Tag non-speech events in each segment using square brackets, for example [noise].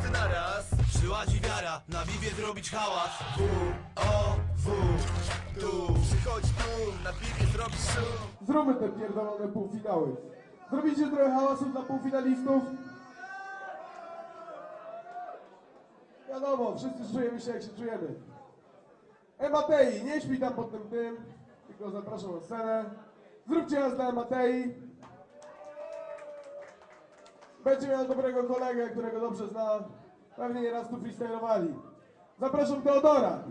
wszyscy naraz Przyłazi wiara, na biwie zrobić hałas W, O, W, tu Przychodź tu, na biwie zrobić szum Zróbmy te pierdolone półfinały. Zrobicie trochę hałasu dla półfinalistów? Wiadomo, wszyscy czujemy się jak się czujemy. Ematei, nie śpi tam pod tym tym, tylko zapraszam na scenę. Zróbcie raz dla Ematei. Będzie miał dobrego kolegę, którego dobrze zna. Pewnie nieraz tu freestylowali. Zapraszam Teodora.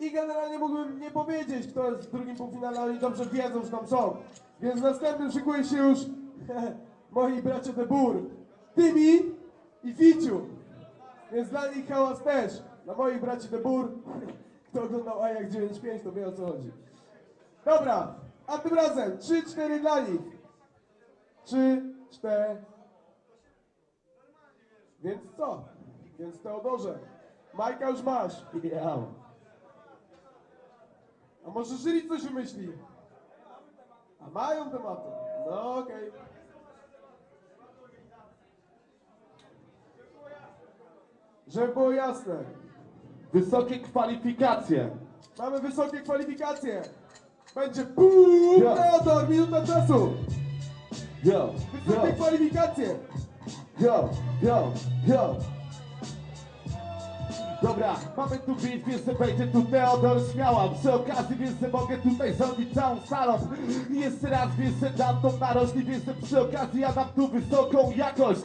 I generalnie mógłbym nie powiedzieć, kto jest w drugim półfinale, oni dobrze wiedzą, że tam są. Więc w następnym szykuje się już [laughs] moi bracia de Bur, Tymi i Ficiu. Więc dla nich hałas też. Dla moich braci de Bur, [laughs] kto oglądał Ajax 95, to wie o co chodzi. Dobra, a tym razem 3-4 dla nich. 3, 4. Więc co? Więc Teodorze, Majka już masz. Ja. A może jury coś wymyśli? A mają tematy. No okej. Żeby było jasne, Wysokie kwalifikacje. mamy wysokie kwalifikacje. Będzie pół Ja. Teodor, minuta czasu. Yo, yo, kwalifikacje. yo, yo, yo. Dobra, mamy tu beat, więc że będzie tu Teodor śmiała. Przy okazji, więc mogę tutaj zrobić całą salą jeszcze raz, więc dam tą narożń I więc przy okazji ja dam tu wysoką jakość.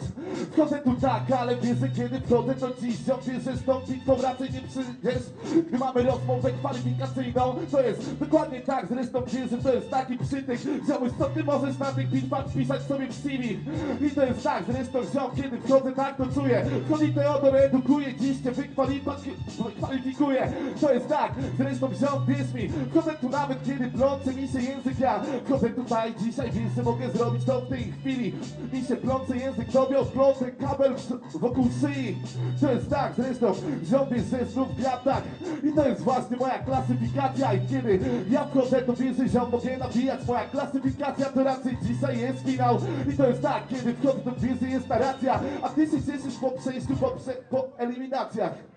Wchodzę tu tak, ale wiesz, kiedy wchodzę to dziś wiesz, z tą bitwą raczej nie przyjdziesz. Gdy mamy rozmowę kwalifikacyjną To jest dokładnie tak, zresztą wiesz, to jest taki przytyk Ziomuś, co ty możesz na tych bitwach pisać sobie w CV? I to jest tak, zresztą ziom, kiedy wchodzę tak to czuję. Wchodzi Teodor, edukuje, dziś cię wykwalifikuje To jest tak, zresztą ziom, wierz mi Wchodzę tu nawet, kiedy plące mi się język ja. Wchodzę tutaj dzisiaj, więc mogę zrobić to w tej chwili. Mi się plące język dobiał, plące kabel wokół szyi. To jest tak, zresztą ziom, wiesz, że znów tak. I to jest właśnie moja klasyfikacja. I kiedy ja wchodzę, to wiesz, że mogę nabijać. Moja klasyfikacja to raczej dzisiaj jest finał. I to jest tak, kiedy wchodzę, to wiesz, że jest ta racja. A ty się cieszysz po przejściu, po, prze, po eliminacjach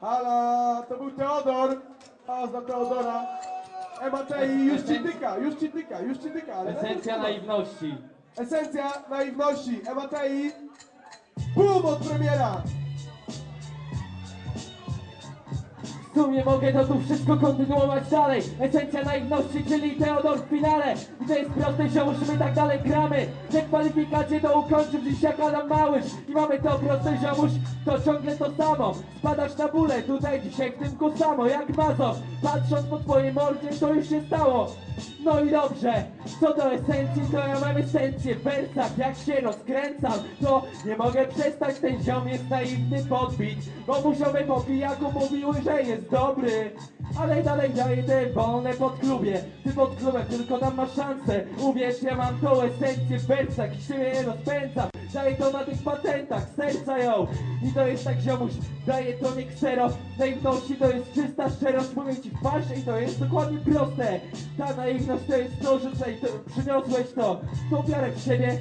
Hala, to był Teodor. Hałas dla Teodora. Ematei, już ci tyka, już ci tyka, już ci tyka. Ale Esencja naiwności. Esencja naiwności. Ematei. Bum od premiera. W sumie mogę to tu wszystko kontynuować dalej Esencja naiwności, czyli Teodor w finale to jest proste, ziomuś, my tak dalej gramy Te kwalifikacje to ukończył dziś jak Adam Małysz I mamy to proste, ziomuś, to ciągle to samo. Spadasz na bóle, tutaj dzisiaj w tym samo. Jak Mazo, patrząc po twojej mordzie, to już się stało. No i dobrze, co do esencji, to ja mam esencję. W wersach Jak się rozkręcam, to nie mogę przestać. Ten ziom jest naiwny podbić Bo mu po pijaku mówiły, że jest dobry. Ale dalej daje te wolne pod klubie. Ty pod klubem tylko tam masz szansę. Uwierz, ja mam tą esencję. W wersach I się rozpędzam Daję to na tych patentach, serca ją. I to jest tak ziomuś, daję to nie ksero. Naiwności to jest czysta szczerość Mówię ci w i to jest dokładnie proste. Ta naiwność to jest to, że tutaj to, przyniosłeś to. Tą wiarę w siebie,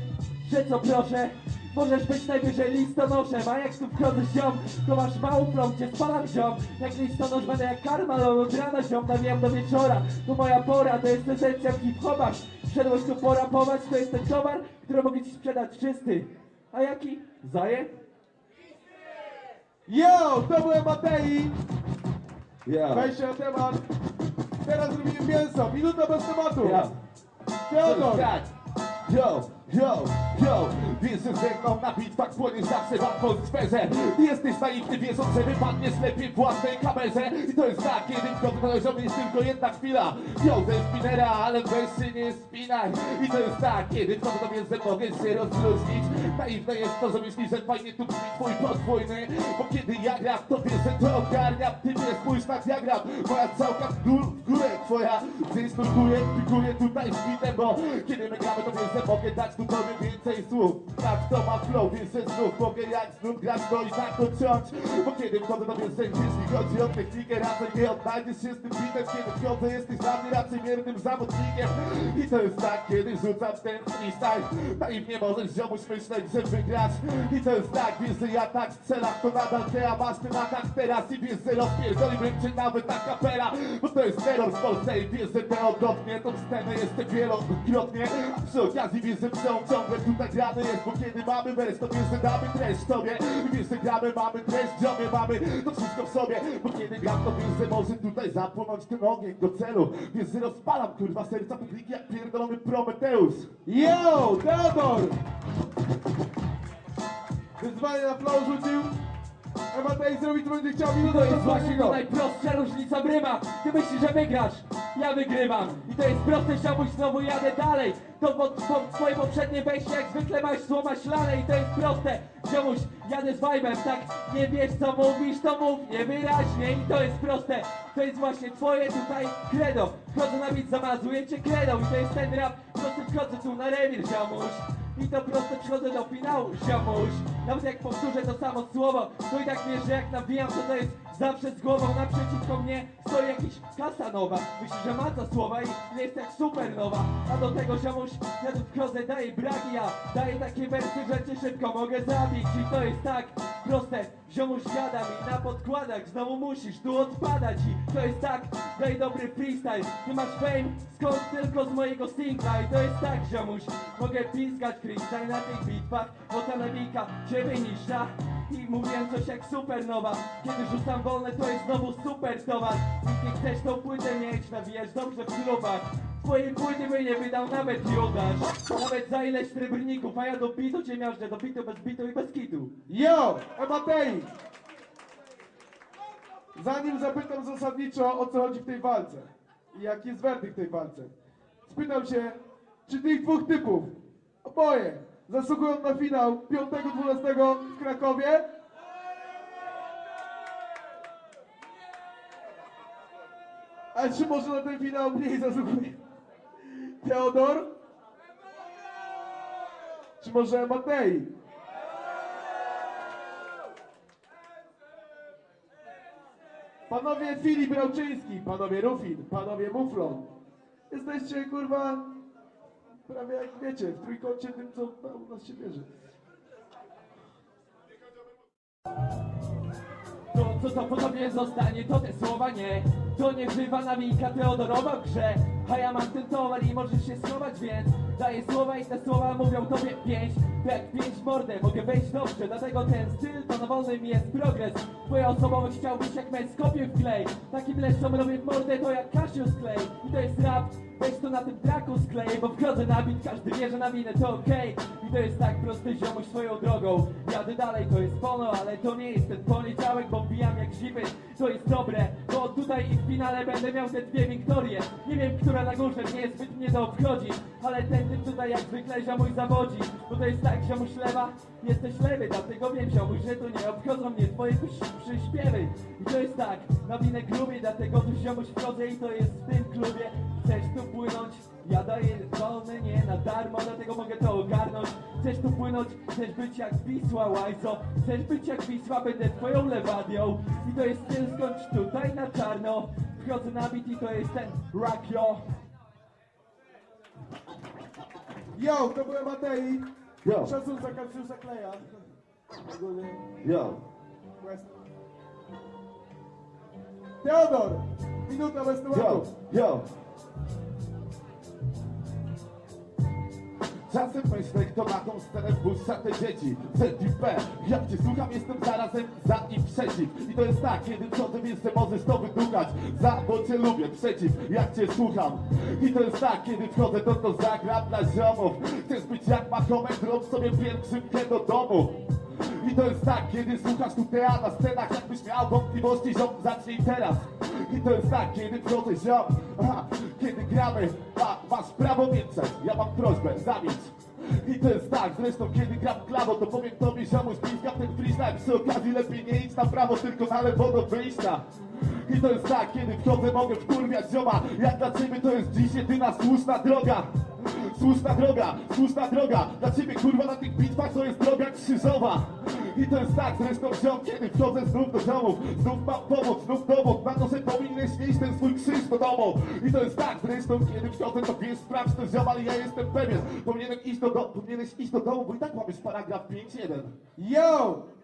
że co proszę Możesz być najwyżej listonoszem, a jak tu wchodzę ziom, to masz małą plą, gdzie spalam ziom Jak listonosz będę jak karmalon, od rana ziom, nawijam do wieczora To moja pora, to jest esencja w hip-hopach Wszedłeś tu porapować, to jest ten towar, który mogę ci sprzedać czysty A jaki? Zaje? Yo, to był Ematei. Ja, Wejście na temat. Teraz robimy mięso. Minuta bez tematu. ja Teodor. Tak. Yo, yo, yo Wiesz, że ze mną na bitwach płoniesz zawsze w atmosferze. Jesteś naiwny wierząc, że wypadniesz lepiej w własnej kamerze. I to jest tak, kiedy w kontrolerze jest tylko jedna chwila. Yo, ze spinera, ale weź się nie spinaj. I to jest tak, kiedy do mnie, że mogę się rozluźnić Naiwne jest to, że myślisz, że fajnie tu brzmi twój podwójny Bo kiedy ja gram, to wiesz, że to ogarniam Ty nie spójrz na jak gram. Moja całka w gór- w górę twoja. Gdzieś nurkuje, pikuje tutaj z bitem Bo kiedy my gramy, to wiesz, że mogę dać tu tobie więcej słów. Tak, to ma flow, więc że znów mogę jak znów grać No i tak to ciąć. Bo kiedy wchodzę, to wiesz, że jeśli chodzi o technikę Raczej nie odnajdziesz się z tym bitem. Kiedy wchodzę, jesteś dla mnie raczej miernym zawodnikiem. I to jest tak, kiedy rzucam ten freestyle. Naiwnie możesz ziomuś myśleć, że wygrasz I to jest tak, wiesz, że ja tak strzelam To nadal ty, a masz ten atak teraz I wiesz, że rozpierdolimy cię nawet na kapela. Bo to jest terror w Polsce i wiesz, że teodotnie Tą scenę jestem wielokrotnie. A przy okazji wiesz, że ciągle tutaj grany jest Bo kiedy mamy wers, to wiesz, że damy treść tobie I wiesz, że gramy, mamy treść, ziomie, mamy to wszystko w sobie. Bo kiedy gram, to wiesz, że może tutaj zapłynąć ten ogień do celu. Wiesz, że rozpalam kurwa serca publiki jak pierdolony Prometeusz Yo, Teodor! Wyzwanie na flow rzucił. Ematej zrobić co będzie chciał, I minutę to jest właśnie swojego. najprostsza różnica bryma Ty myślisz, że wygrasz, ja wygrywam. I to jest proste, ziomuś, znowu jadę dalej. To, po, to twoje poprzednie wejście jak zwykle masz słoma ślane I to jest proste, ziomuś, jadę z vibe'em Tak, nie wiesz co mówisz, to mów niewyraźnie. I to jest proste, to jest właśnie twoje tutaj credo. Wchodzę na bit, zamazuję cię kredą I to jest ten rap, prosty wchodzę tu na rewir, ziomuś i to prosto przychodzę do finału, ziomuś. Nawet jak powtórzę to samo słowo To i tak wiesz, że jak nawijam, to to jest zawsze z głową Naprzeciwko mnie stoi jakiś Kasanowa Myślisz, że ma to słowa i jest jak supernowa A do tego ziomuś, ja tu wchodzę, daję braki Ja daję takie wersy, że cię szybko mogę zabić. I to jest tak proste Ziomuś gada mi na podkładach Znowu musisz tu odpadać I to jest tak, daj dobry freestyle. Ty masz fame, skąd tylko z mojego singla I to jest tak, ziomuś Mogę piskać freestyle na tych bitwach Bo ta lewika ciebie niższa i mówiłem coś jak supernowa Kiedy rzucam wolne to jest znowu super towar. Jeśli chcesz tą płytę mieć, nawijasz dobrze w klubach Twojej płyty by nie wydał nawet Judasz Nawet za ileś srebrników, a ja do bitu cię miażdżę Do bitu bez bitu i bez kitu Yo, Ematei! Zanim zapytam zasadniczo o co chodzi w tej walce i jaki jest werdykt tej walce, spytam się, czy tych dwóch typów, oboje, zasługują na finał 5-12 w Krakowie? A czy może na ten finał mniej zasługuje Teodor? Czy może Matei? Panowie Filip Rauczyński, panowie Rufin, panowie Muflon. Jesteście kurwa prawie jak wiecie, w trójkącie tym, co u nas się bierze. To to po tobie zostanie, to te słowa nie. To nie żywa nawika Teodorowa w grze. A ja mam ten towar i możesz się schować, więc Daję słowa i te słowa mówią tobie pięć To jak pięć mordę, mogę wejść dobrze Dlatego ten styl na wolnym jest progres. Twoja osobowość chciałbyś jak mecz kopię w klej. Takim leszczom robię mordę to jak Cassius Clay. I to jest rap Weź to na tym traku skleję, bo wchodzę na bit, każdy wie, że na minę to okej. I to jest tak prosty ziomuś swoją drogą. Jadę dalej, to jest pono, ale to nie jest ten poniedziałek, bo wbijam jak zipy To jest dobre, bo tutaj i w finale będę miał te dwie wiktorie. Nie wiem, która na górze, mnie zbyt mnie to obchodzi Ale ten typ tutaj jak zwykle ziomuś zawodzi. Bo to jest tak, ziomuś lewa, jesteś lewy Dlatego wiem ziomuś, że tu nie obchodzą mnie twoje przy- przyśpiewy. I to jest tak, na winę grubie, dlatego tu ziomuś wchodzę i to jest w tym klubie Chcesz tu płynąć? Ja daję wolne, nie na darmo, dlatego mogę to ogarnąć Chcesz tu płynąć? Chcesz być jak Wisła, łajzo Chcesz być jak Wisła, będę twoją lewadią I to jest styl, skończ tutaj na czarno Wchodzę na bit i to jest ten rock yo Yo, to byłem Matei. Yo, Szacun za Cassiusa Kleja. Ogólnie yo. Teodor! Minuta bez Yo, tematu. yo Czasem na tą scenę wpuszcza te dzieci. ZIP, jak cię słucham, jestem zarazem za i przeciw. I to jest tak, wchodzę, więc se możesz to wydukać Za, bo cię lubię, przeciw, jak cię słucham. I to jest tak, kiedy wchodzę, to to zagram dla ziomów. Chcesz być jak Mahomet, rób sobie pielgrzymkę do domu. I to jest tak, kiedy słuchasz tu tea na scenach Jakbyś miał wątpliwości, ziom, zacznij teraz. I to jest tak, kiedy wchodzę, ziom aha, gramy, a, masz prawo milczeć Ja mam prośbę, zamilcz I to jest tak, zresztą kiedy gram klawo To powiem tobie ziomuś, bliska ten freestyle. Przy okazji lepiej nie idź na prawo, tylko na lewo do wyjścia. I to jest tak, kiedy wchodzę mogę wkurwiać zioma. Jak dla ciebie to jest dziś jedyna słuszna droga Słuszna droga, słuszna droga. Dla ciebie kurwa na tych bitwach to jest droga krzyżowa. I to jest tak, zresztą ziom, kiedy wchodzę znów do domów Znów mam pomoc, znów dowód Na to, że powinieneś mieć ten swój krzyż do domu. I to jest tak, zresztą kiedy wchodzę to wiesz, sprawdź to ziom, ale ja jestem pewien. Powinienem iść do, do, powinieneś iść do domu, bo i tak mam już paragraf 5.1 Yo!